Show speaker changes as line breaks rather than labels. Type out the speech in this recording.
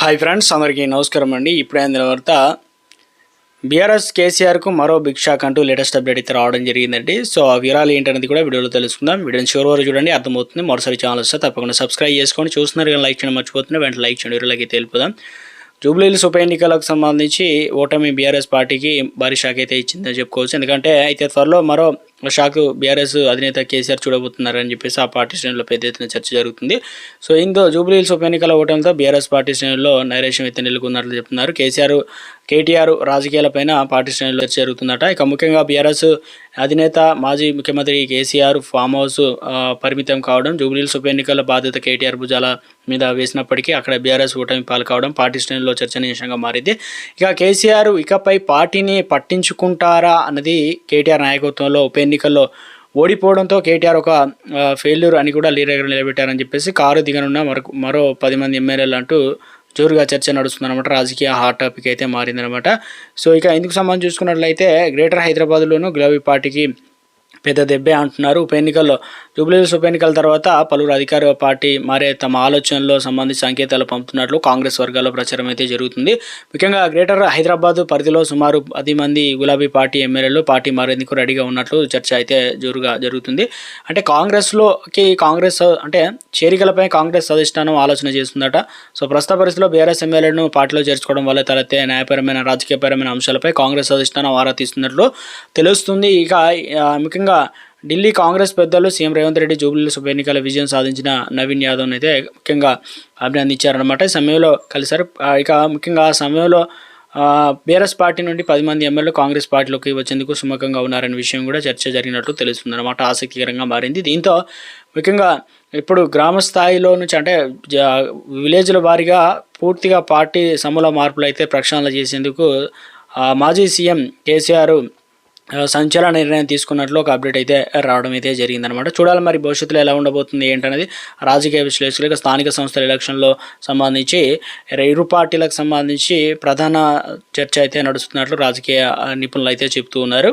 Hi friends అందరికీ నమస్కారం అండి. ఇప్పుడే అందిన వార్త బీఆర్ఎస్ కేసీఆర్కు మరో బిగ్ షాక్ అంటూ లేటెస్ట్ అప్డేట్ అయితే రావడం జరిగిందండి. సో ఆ వివరాలు ఏంటనేది కూడా వీడియోలో తెలుసుకుందాం. వీడియోని చివరి వరకు చూడండి అర్థమవుతుంది. మరోసారి ఛానల్ వస్తే తప్పకుండా సబ్స్క్రైబ్ చేసుకోండి చూస్తున్నారు కానీ లైక్ చేయడం మర్చిపోతుంది వెంటనే లైక్ చేయండి వీడియోలకి తెలుపుదాం జూబ్లీహిల్స్ ఉప ఎన్నికలకు సంబంధించి ఓటమి బీఆర్ఎస్ పార్టీకి భారీ షాక్ అయితే ఇచ్చిందని చెప్పుకోవచ్చు. ఎందుకంటే అయితే త్వరలో మరో షాక్ బీఆర్ఎస్ అధినేత కేసీఆర్ చూడబోతున్నారని చెప్పేసి ఆ పార్టీ శ్రేణుల్లో పెద్ద ఎత్తున చర్చ జరుగుతుంది. సో ఇందులో జూబ్లీహిల్స్ ఉప ఎన్నికల ఓటమితో బీఆర్ఎస్ పార్టీ శ్రేణుల్లో నైరేషం అయితే నెలకొన్నట్లు చెప్తున్నారు. కేసీఆర్ కేటీఆర్ రాజకీయాలపైన పార్టీ శ్రేణుల్లో చర్చ జరుగుతుందట. ఇక ముఖ్యంగా బీఆర్ఎస్ అధినేత మాజీ ముఖ్యమంత్రి కేసీఆర్ ఫామ్ హౌస్ పరిమితం కావడం జూబ్లీహిల్స్ ఉప ఎన్నికల బాధ్యత కేటీఆర్ భుజాల మీద వేసినప్పటికీ అక్కడ బీఆర్ఎస్ ఓటమి పాలు కావడం పార్టీ శ్రేణుల్లో చర్చనీయాంశంగా మారింది. ఇక కేసీఆర్ ఇకపై పార్టీని పట్టించుకుంటారా అన్నది కేటీఆర్ నాయకత్వంలో ఉప ఎన్నికల్లో ఓడిపోవడంతో కేటీఆర్ ఒక ఫెయిల్యూర్ అని కూడా లీడర్ నిలబెట్టారని చెప్పేసి కారు దిగనున్న మరో మరో పది మంది ఎమ్మెల్యేలు అంటూ జోరుగా చర్చ నడుస్తుందన్నమాట. రాజకీయ హాట్ టాపిక్ అయితే మారిందనమాట సో ఇక ఇందుకు సంబంధించి చూసుకున్నట్లయితే గ్రేటర్ హైదరాబాద్లోను గులాబీ పార్టీకి పెద్ద దెబ్బే అంటున్నారు. ఉప ఎన్నికల్లో జూబ్లీహిల్స్ ఉప ఎన్నికల తర్వాత పలువురు అధికార పార్టీ మారే తమ ఆలోచనలో సంబంధించి సంకేతాలు పంపుతున్నట్లు కాంగ్రెస్ వర్గాల్లో ప్రచారం అయితే జరుగుతుంది. ముఖ్యంగా గ్రేటర్ హైదరాబాద్ పరిధిలో సుమారు పది మంది గులాబీ పార్టీ ఎమ్మెల్యేలు పార్టీ మారేందుకు రెడీగా ఉన్నట్లు చర్చ అయితే జోరుగా జరుగుతుంది. అంటే కాంగ్రెస్లోకి కాంగ్రెస్ అంటే చేరికలపై కాంగ్రెస్ అధిష్టానం ఆలోచన చేస్తుందట. సో ప్రస్తుత పరిస్థితిలో బీఆర్ఎస్ ఎమ్మెల్యేలను పార్టీలో చేర్చుకోవడం వల్ల తలెత్తే న్యాయపరమైన రాజకీయపరమైన అంశాలపై కాంగ్రెస్ అధిష్టానం ఆరా తీస్తున్నట్లు తెలుస్తుంది. ఇక ముఖ్యంగా ముఖ్యంగా ఢిల్లీ కాంగ్రెస్ పెద్దలు సీఎం రేవంత్ రెడ్డి జూబ్లీలో ఉప ఎన్నికల విజయం సాధించిన నవీన్ యాదవ్ని అయితే ముఖ్యంగా అభినందించారనమాట ఈ సమయంలో కలిసారు ఇక ముఖ్యంగా ఆ సమయంలో బీఆర్ఎస్ పార్టీ నుండి పది మంది ఎమ్మెల్యేలు కాంగ్రెస్ పార్టీలోకి వచ్చేందుకు సుముఖంగా ఉన్నారనే విషయం కూడా చర్చ జరిగినట్లు తెలుస్తుంది అనమాట ఆసక్తికరంగా మారింది. దీంతో ముఖ్యంగా ఇప్పుడు గ్రామ స్థాయిలో నుంచి అంటే జ- విలేజ్ల వారీగా పూర్తిగా పార్టీ సమూల మార్పులు అయితే ప్రక్షాళన చేసేందుకు మాజీ సీఎం కేసీఆర్ సంచల నిర్ణయం తీసుకున్నట్లు ఒక అప్డేట్ అయితే రావడం అయితే జరిగిందనమాట చూడాలి మరి భవిష్యత్తులో ఎలా ఉండబోతుంది ఏంటనేది రాజకీయ విశ్లేషకులు స్థానిక సంస్థల ఎలక్షన్లో సంబంధించి ఇరు పార్టీలకు సంబంధించి ప్రధాన చర్చ అయితే నడుస్తున్నట్లు రాజకీయ నిపుణులు అయితే చెబుతూ ఉన్నారు.